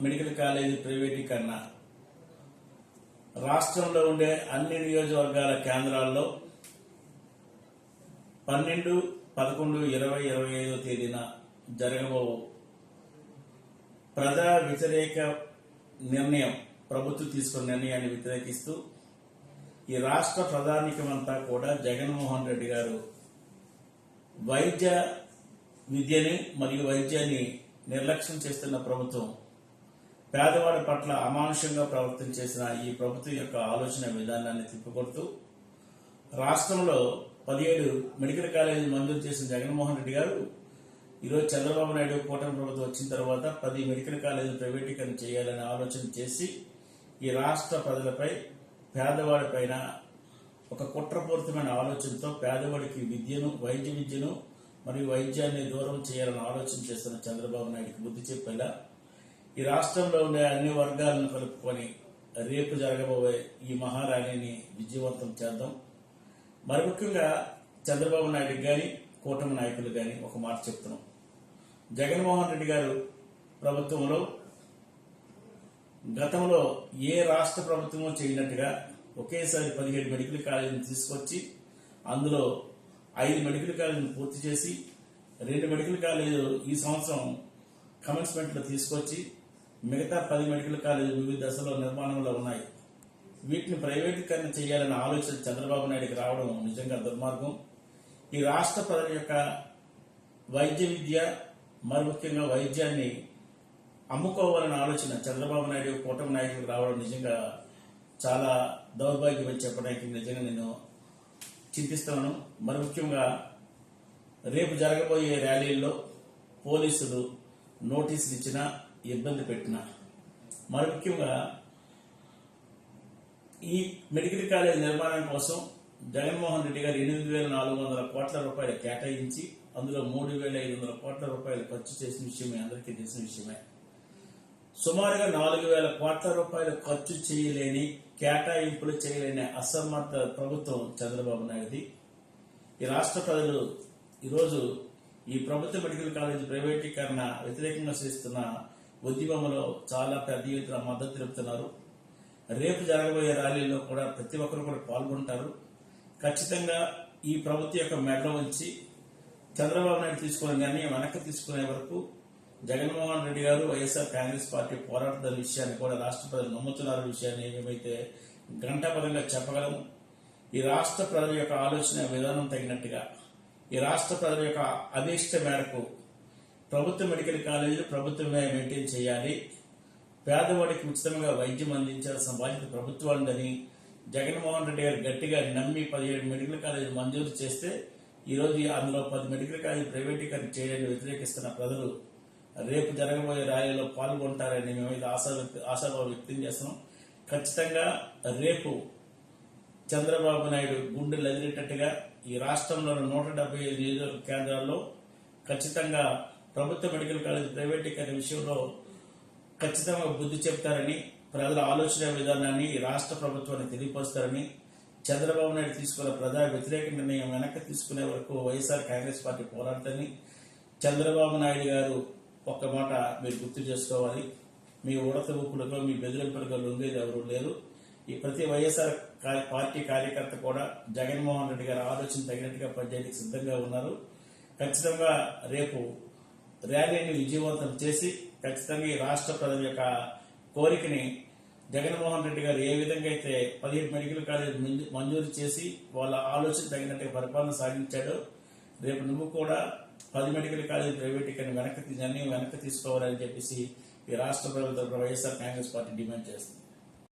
Medical college ప్రైవేటీకరణ. రాష్ట్రంలో ఉండే అన్ని నియోజకవర్గాల కేంద్రాల్లో పన్నెండు పదకొండు ఇరవై ఇరవై ఐదో తేదీన జరగబో ప్రజా వ్యతిరేక నిర్ణయం ప్రభుత్వం తీసుకున్న నిర్ణయాన్ని వ్యతిరేకిస్తూ ఈ రాష్ట్ర ప్రధానికమంతా కూడా జగన్మోహన్ రెడ్డి గారు వైద్య విద్యని మరియు వైద్యాన్ని నిర్లక్ష్యం చేస్తున్న ప్రభుత్వం పేదవాడి పట్ల అమానుషంగా ప్రవర్తన చేసిన ఈ ప్రభుత్వం యొక్క ఆలోచన విధానాన్ని తిప్పికొడుతూ రాష్ట్రంలో పదిహేడు మెడికల్ కాలేజీలు మంజూరు చేసిన జగన్మోహన్ రెడ్డి గారు ఈరోజు చంద్రబాబు నాయుడు కూటమి ప్రభుత్వం వచ్చిన తర్వాత పది మెడికల్ కాలేజీలు ప్రైవేటీకరణ చేయాలని ఆలోచన చేసి ఈ రాష్ట్ర ప్రజలపై పేదవాడి పైన ఒక కుట్రపూరితమైన ఆలోచనతో పేదవాడికి విద్యను వైద్య విద్యను మరియు వైద్యాన్ని దూరం చేయాలని ఆలోచన చేస్తున్న చంద్రబాబు నాయుడుకి బుద్ధి చెప్పేలా ఈ రాష్ట్రంలో ఉండే అన్ని వర్గాలను కలుపుకొని రేపు జరగబోయే ఈ మహారాణిని విజయవంతం చేద్దాం. మరి ముఖ్యంగా చంద్రబాబు నాయుడు కానీ కూటమి నాయకులు కానీ ఒక మాట చెప్తున్నాం. జగన్మోహన్ రెడ్డి గారు ప్రభుత్వంలో గతంలో ఏ రాష్ట్ర ప్రభుత్వమో చేయనట్టుగా ఒకేసారి పదిహేడు మెడికల్ కాలేజీని తీసుకొచ్చి అందులో ఐదు మెడికల్ కాలేజీని పూర్తి చేసి రెండు మెడికల్ కాలేజీలు ఈ సంవత్సరం కమెన్స్మెంట్లో తీసుకొచ్చి మిగతా పది మెడికల్ కాలేజీలు వివిధ దశలో నిర్మాణంలో ఉన్నాయి. వీటిని ప్రైవేటీకరణ చేయాలన్న ఆలోచన చంద్రబాబు నాయుడికి రావడం నిజంగా దుర్మార్గం. ఈ రాష్ట్ర ప్రజల యొక్క వైద్య విద్య మరి ముఖ్యంగా వైద్యాన్ని అమ్ముకోవాలన్న ఆలోచన చంద్రబాబు నాయుడు కూటమి నాయకులకు రావడం నిజంగా చాలా దౌర్భాగ్యం అని చెప్పడానికి నిజంగా నేను చింతిస్తున్నాను. మరి ముఖ్యంగా రేపు జరగబోయే ర్యాలీల్లో పోలీసులు నోటీసులు ఇచ్చినా ఇబ్బంది పెట్టినారు. మరి ముఖ్యంగా ఈ మెడికల్ కాలేజ్ నిర్మాణం కోసం జగన్మోహన్ రెడ్డి గారు ఎనిమిది వేల నాలుగు వందల కోట్ల రూపాయలు కేటాయించి అందులో మూడు వేల ఐదు వందల కోట్ల రూపాయలు ఖర్చు చేసిన విషయమే అందరికీ తెలిసిన విషయమే. సుమారుగా నాలుగు వేల కోట్ల రూపాయలు ఖర్చు చేయలేని కేటాయింపులు చేయలేని అసమర్థ ప్రభుత్వం చంద్రబాబు నాయుడుది. ఈ రాష్ట్ర ప్రజలు ఈరోజు ఈ ప్రభుత్వ మెడికల్ కాలేజ్ ప్రైవేటీకరణ వ్యతిరేకంగా చేస్తున్న ఉద్యమంలో చాలా పెద్ద ఎత్తున మద్దతు తెలుపుతున్నారు. రేపు జరగబోయే ర్యాలీలో కూడా ప్రతి ఒక్కరు కూడా పాల్గొంటారు. ఖచ్చితంగా ఈ ప్రభుత్వం యొక్క మెడ ఉంచి చంద్రబాబు నాయుడు తీసుకునే నిర్ణయం వెనక్కి తీసుకునే వరకు జగన్మోహన్ రెడ్డి గారు వైఎస్ఆర్ కాంగ్రెస్ పార్టీ పోరాటం విషయాన్ని కూడా రాష్ట్ర ప్రజలు నమ్ముతున్నారు విషయాన్ని మేమైతే గంటాపరంగా చెప్పగలము ఈ రాష్ట్ర ప్రజల యొక్క ఆలోచన విధానం తగినట్టుగా ఈ రాష్ట్ర ప్రజల యొక్క అభీష్ట మేరకు ప్రభుత్వ మెడికల్ కాలేజీలు ప్రభుత్వమే మెయింటైన్ చేయాలి. పేదవాడికి ఉచితంగా వైద్యం అందించాల్సిన బాధ్యత ప్రభుత్వాన్ని జగన్మోహన్ రెడ్డి గారు గట్టిగా నమ్మి పదిహేడు మెడికల్ కాలేజీలు మంజూరు చేస్తే ఈరోజు అందులో పది మెడికల్ కాలేజీ ప్రైవేటీకరణ చేయడాన్ని వ్యతిరేకిస్తున్న ప్రజలు రేపు జరగబోయే ర్యాలీలో పాల్గొంటారని మేము మేమైతే ఆశా ఆశాభావం వ్యక్తం చేస్తున్నాం. ఖచ్చితంగా రేపు చంద్రబాబు నాయుడు గుండెలు ఎదిరేటట్టుగా ఈ రాష్ట్రంలోని నూట డెబ్బై ఐదు నియోజకవర్గ కేంద్రాల్లో ఖచ్చితంగా ప్రభుత్వ మెడికల్ కాలేజ్ ప్రైవేటీకరణ విషయంలో ఖచ్చితంగా బుద్ధి చెప్తారని ప్రజల ఆలోచన విధానాన్ని రాష్ట్ర ప్రభుత్వాన్ని తెలియపరుస్తారని చంద్రబాబు నాయుడు తీసుకున్న ప్రజా వ్యతిరేక నిర్ణయం వెనక్కి తీసుకునే వరకు వైఎస్ఆర్ కాంగ్రెస్ పార్టీ పోరాడుతుంది. చంద్రబాబు నాయుడు గారు ఒక్క మాట మీరు గుర్తు చేసుకోవాలి. మీ ఉడత ఊపులతో మీ బెదిరింపులతో లొంగేది ఎవరు లేరు. ఈ ప్రతి వైఎస్ఆర్ పార్టీ కార్యకర్త కూడా జగన్మోహన్ రెడ్డి గారి ఆలోచన తగినట్టుగా పనిచేయడానికి సిద్ధంగా ఉన్నారు. ఖచ్చితంగా రేపు ర్యాలీని విజయవంతం చేసి ఖచ్చితంగా ఈ రాష్ట్ర ప్రజల యొక్క కోరికని జగన్మోహన్ రెడ్డి గారు ఏ విధంగా అయితే పదిహేను మెడికల్ కాలేజ్ మంజూరు చేసి వాళ్ళ ఆలోచన తగినట్టు పరిపాలన సాగించాడో రేపు నువ్వు కూడా పది మెడికల్ కాలేజ్ ప్రైవేటీకరణ వెనక్కి నిర్ణయం వెనక్కి తీసుకోవాలని చెప్పేసి ఈ రాష్ట్ర ప్రభుత్వం వైఎస్ఆర్ కాంగ్రెస్ పార్టీ డిమాండ్ చేస్తుంది.